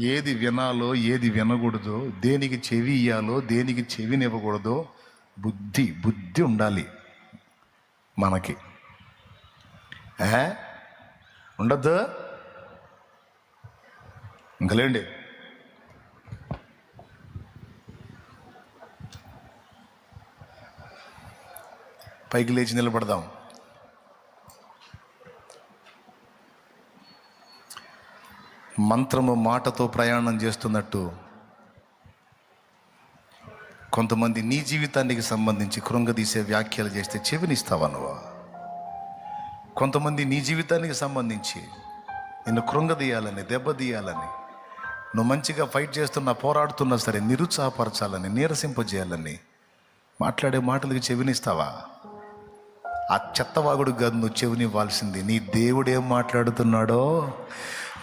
ఏది వినాలో ఏది వినకూడదో దేనికి చెవి ఇయ్యాలో దేనికి చెవినివ్వకూడదో బుద్ధి బుద్ధి ఉండాలి మనకి. ఉండద్దు? ఇంకలేండి పైకి లేచి నిలబడదాం. మంత్రము మాటతో ప్రయాణం చేస్తున్నట్టు కొంతమంది నీ జీవితానికి సంబంధించి కృంగదీసే వ్యాఖ్యలు చేస్తే చెవినిస్తావా నువ్వు? కొంతమంది నీ జీవితానికి సంబంధించి నిన్ను కృంగదీయాలని దెబ్బతీయాలని నువ్వు మంచిగా ఫైట్ చేస్తున్నా పోరాడుతున్నా సరే నిరుత్సాహపరచాలని నీరసింపజేయాలని మాట్లాడే మాటలకు చెవినిస్తావా? ఆ చెత్తవాగుడు కాదు నువ్వు చెవినివ్వాల్సింది. నీ దేవుడు ఏం మాట్లాడుతున్నాడో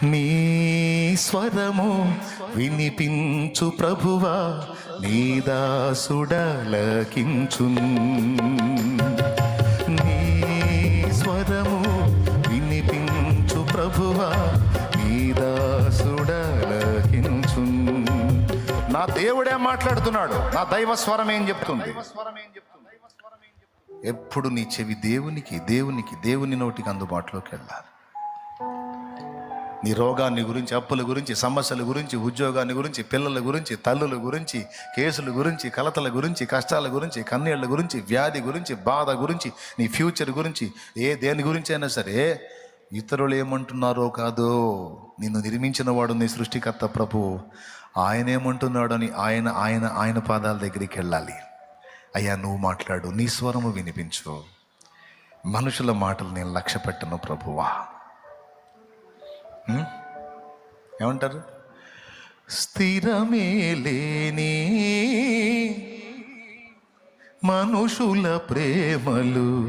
నీ స్వరము వినిపించు ప్రభువా నీ దాసుడలకించు నీ స్వరము వినిపించు ప్రభువా నీ దాసుడలకించు నా దేవుడే మాట్లాడుతున్నాడు నా దైవ స్వరం ఏం చెప్తుంది? ఎప్పుడు నీ చెవి దేవునికి దేవునికి దేవుని నోటికి అందుబాటులోకి వెళ్ళాలి. నీ రోగాన్ని గురించి అప్పుల గురించి సమస్యల గురించి ఉద్యోగాన్ని గురించి పిల్లల గురించి తల్లుల గురించి కేసుల గురించి కలతల గురించి కష్టాల గురించి కన్నీళ్ళ గురించి వ్యాధి గురించి బాధ గురించి నీ ఫ్యూచర్ గురించి ఏ దేని గురించి అయినా సరే ఇతరులు ఏమంటున్నారో కాదో నిన్ను నిర్మించిన వాడు నీ సృష్టికర్త ప్రభు. ఆయన ఏమంటున్నాడు అని ఆయన ఆయన ఆయన పాదాల దగ్గరికి వెళ్ళాలి. అయ్యా నువ్వు మాట్లాడు నీ స్వరము వినిపించు. మనుషుల మాటలు నేను లక్ష్య పెట్టను ప్రభువా. ఏమంటారు? స్థిరమే లేని మనుషుల ప్రేమలు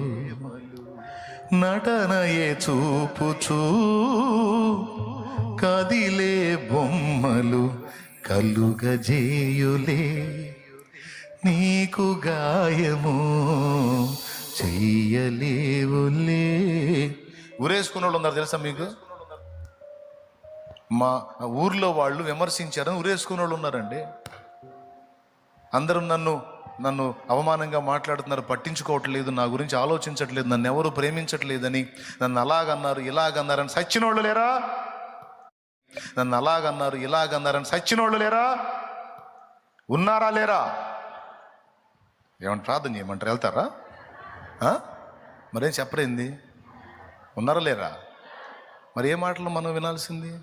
నటనయే చూపుచూ కదిలే బొమ్మలు కలుగజేయులే. నీకు గాయము చెయ్యలేవులే. ఉరేసుకున్న వాళ్ళు ఉన్నారు తెలుసా మీకు? మా ఊర్లో వాళ్ళు విమర్శించారని ఉరేసుకున్న వాళ్ళు ఉన్నారండి. అందరం నన్ను నన్ను అవమానంగా మాట్లాడుతున్నారు పట్టించుకోవట్లేదు నా గురించి ఆలోచించట్లేదు నన్ను ఎవరు ప్రేమించట్లేదని నన్ను అలాగన్నారు ఇలాగన్నారని సచ్చినోళ్ళు లేరా? నన్ను అలాగన్నారు ఇలాగన్నారని సచ్చినోళ్ళు లేరా? ఉన్నారా లేరా? ఏమంటారు ప్రార్థన చేయమంటారు వెళ్తారా? మరేం చెప్పరేంది ఉన్నారా లేరా? మరి ఏ మాటలు మనం వినాల్సింది?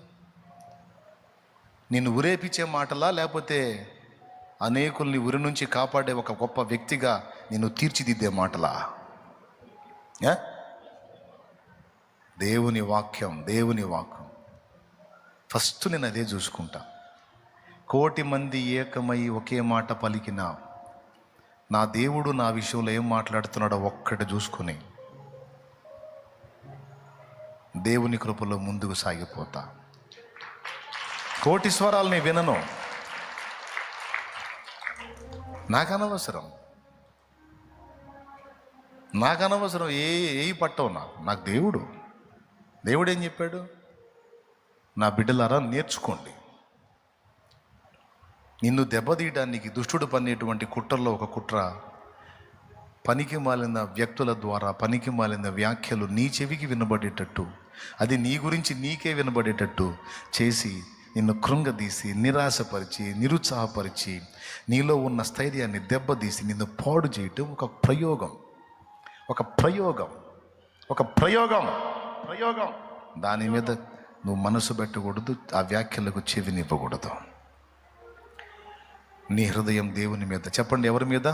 నిన్ను ఉరేపించే మాటలా లేకపోతే అనేకుల్ని ఉరి నుంచి కాపాడే ఒక గొప్ప వ్యక్తిగా నిన్ను తీర్చిదిద్దే మాటలా? దేవుని వాక్యం దేవుని వాక్యం. ఫస్ట్ నేను అదే చూసుకుంటా. కోటి మంది ఏకమై ఒకే మాట పలికిన నా దేవుడు నా విషయంలో ఏం మాట్లాడుతున్నాడో ఒక్కటి చూసుకుని దేవుని కృపలో ముందుకు సాగిపోతా. కోటి స్వరాలని వినను. నాకు అనవసరం నాకు అనవసరం ఏ ఏ పట్టవు నాకు. నాకు దేవుడు. దేవుడు ఏం చెప్పాడు? నా బిడ్డలారా నేర్చుకోండి. నిన్ను దెబ్బతీయడానికి దుష్టుడు పన్నేటువంటి కుట్రలో ఒక కుట్ర. పనికి మాలిన వ్యక్తుల ద్వారా పనికి మాలిన వ్యాఖ్యలు నీ చెవికి వినబడేటట్టు అది నీ గురించి నీకే వినబడేటట్టు చేసి నిన్ను కృంగదీసి నిరాశపరిచి నిరుత్సాహపరిచి నీలో ఉన్న స్థైర్యాన్ని దెబ్బతీసి నిన్ను పాడు చేయటం ఒక ప్రయోగం. ఒక ప్రయోగం. ఒక ప్రయోగం. ప్రయోగం. దాని మీద నువ్వు మనసు పెట్టకూడదు ఆ వ్యాఖ్యలకు చెవినివ్వకూడదు. నీ హృదయం దేవుని మీద. చెప్పండి ఎవరి మీద?